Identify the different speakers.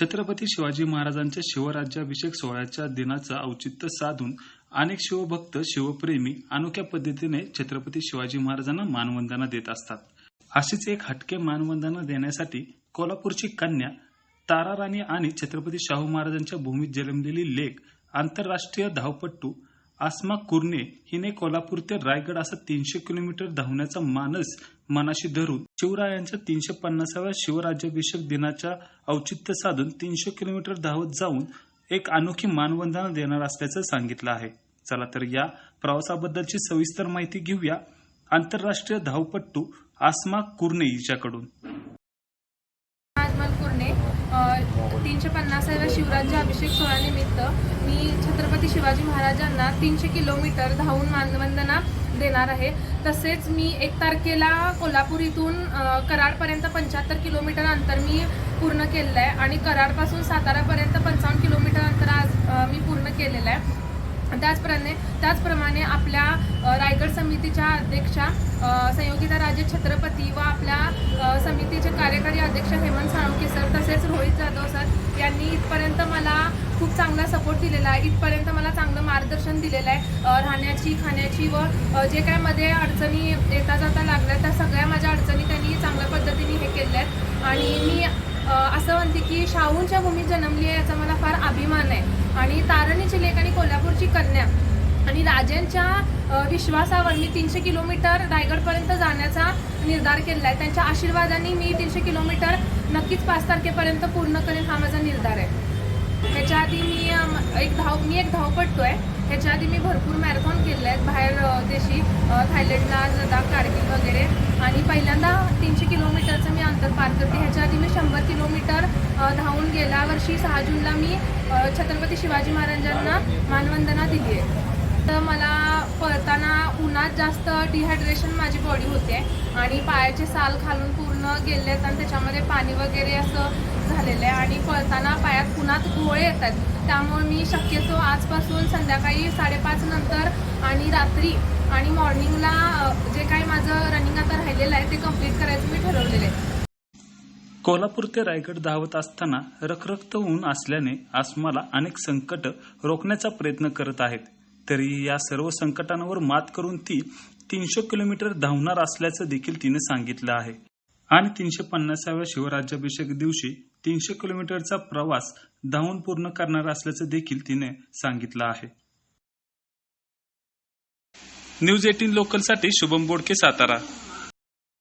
Speaker 1: छत्रपती शिवाजी महाराजांच्या शिवराज्याभिषेक सोहळ्याच्या दिनाचं औचित्य साधून अनेक शिवभक्त शिवप्रेमी अनोख्या पद्धतीने छत्रपती शिवाजी महाराजांना मानवंदना देत असतात. अशीच एक हटके मानवंदना देण्यासाठी कोल्हापूरची कन्या तारा राणी आणि छत्रपती शाहू महाराजांच्या भूमीत जन्मलेली लेख आंतरराष्ट्रीय धावपट्टू आसमा कुर्णे हिने कोल्हापूर ते रायगड असा तीनशे किलोमीटर धावण्याचा मानस मनाशी धरून शिवरायांच्या तीनशे पन्नासाव्या शिवराज्याभिषेक दिनाच्या औचित्य साधून तीनशे किलोमीटर धावत जाऊन एक अनोखी मानवंदना देणार असल्याचं सांगितलं आहे. चला तर या प्रवासाबद्दलची सविस्तर माहिती घेऊया. आंतरराष्ट्रीय धावपट्टू आसमा कुर्णे हिच्याकडून.
Speaker 2: तीनशे पन्नासाव्या शिवराज्य अभिषेक सोहळ्यानिमित्त मी छत्रपती शिवाजी महाराजांना तीनशे किलोमीटर धावून मानवंदना देणार आहे. तसेच मी एक तारखेला कोल्हापूर इथून कराडपर्यंत पंच्याहत्तर किलोमीटर अंतर मी पूर्ण केलेलं आहे आणि कराडपासून सातारापर्यंत पंचावन्न किलोमीटर अंतर आज मी पूर्ण केलेलं आहे त्याचप्रमाणे त्याचप्रमाणे आपल्या रायगड समितीच्या अध्यक्षा संयोगिता राजे छत्रपती व आपल्या समितीचे कार्यकारी अध्यक्ष हेमंत साळुंके सर तसेच रोहित जाधव सर यांनी इथपर्यंत मला खूप चांगला सपोर्ट दिलेला आहे. इथपर्यंत मला चांगलं मार्गदर्शन दिलेलं आहे. राहण्याची खाण्याची व जे काय मध्ये अडचणी येता जाता लागल्या त्या सगळ्या माझ्या अडचणी त्यांनी चांगल्या पद्धतीने हे केल्या आहेत. आणि मी असं म्हणते की शाहूंच्या भूमीत जन्मली आहे याचा मला फार अभिमान आहे. आणि तारणीची लेख आणि कोल्हापूरची कन्या आणि राजांच्या विश्वासावर मी तीनशे किलोमीटर रायगडपर्यंत जाण्याचा निर्धार केलेला आहे त्यांच्या आशीर्वादाने मी तीनशे किलोमीटर नक्कीच पाच तारखेपर्यंत पूर्ण करेन हा माझा निर्धार आहे. ह्याच्या आधी मी एक धाव मी एक धावपट्टू आहे ह्याच्या आधी मी भरपूर मॅरेथॉन केले आहेत बाहेर देशी थायलंडला लडाख कारगिल वगैरे. आणि पहिल्यांदा तीनशे किलोमीटरचं मी अंतर पार करते. ह्याच्या आधी मी शंभर किलोमीटर धावून गेल्या वर्षी सहा जूनला मी छत्रपती शिवाजी महाराजांना मानवंदना दिली आहे. तर मला पळताना उन्हात जास्त डिहायड्रेशन माझी बॉडी होते. आणि पायाचे साल खालून पूर्ण गेले आहेत आणि त्याच्यामध्ये पाणी वगैरे असं झालेलं आहे. आणि पळताना पायात उन्हात गोळे येत आहेत त्यामुळे मी शक्यतो आजपासून संध्याकाळी साडेपाच नंतर आणि रात्री आणि मॉर्निंगला जे काही माझं रनिंग आता राहिलेलं आहे ते कंप्लीट करायचं मी ठरवलेलं आहे.
Speaker 1: कोल्हापूर ते रायगड धावत असताना रखरखत ऊन असल्याने आसमाला अनेक संकट रोखण्याचा प्रयत्न करत आहेत. तरी या सर्व संकटांवर मात करून ती तीनशे किलोमीटर धावणार असल्याचं देखील तिने सांगितलं आहे. आणि तीनशे पन्नासाव्या शिवराज्याभिषेक दिवशी तीनशे किलोमीटरचा प्रवास धावून पूर्ण करणार असल्याचं देखील तिने सांगितलं आहे. न्यूज एटीन लोकलसाठी शुभम बोडके सातारा.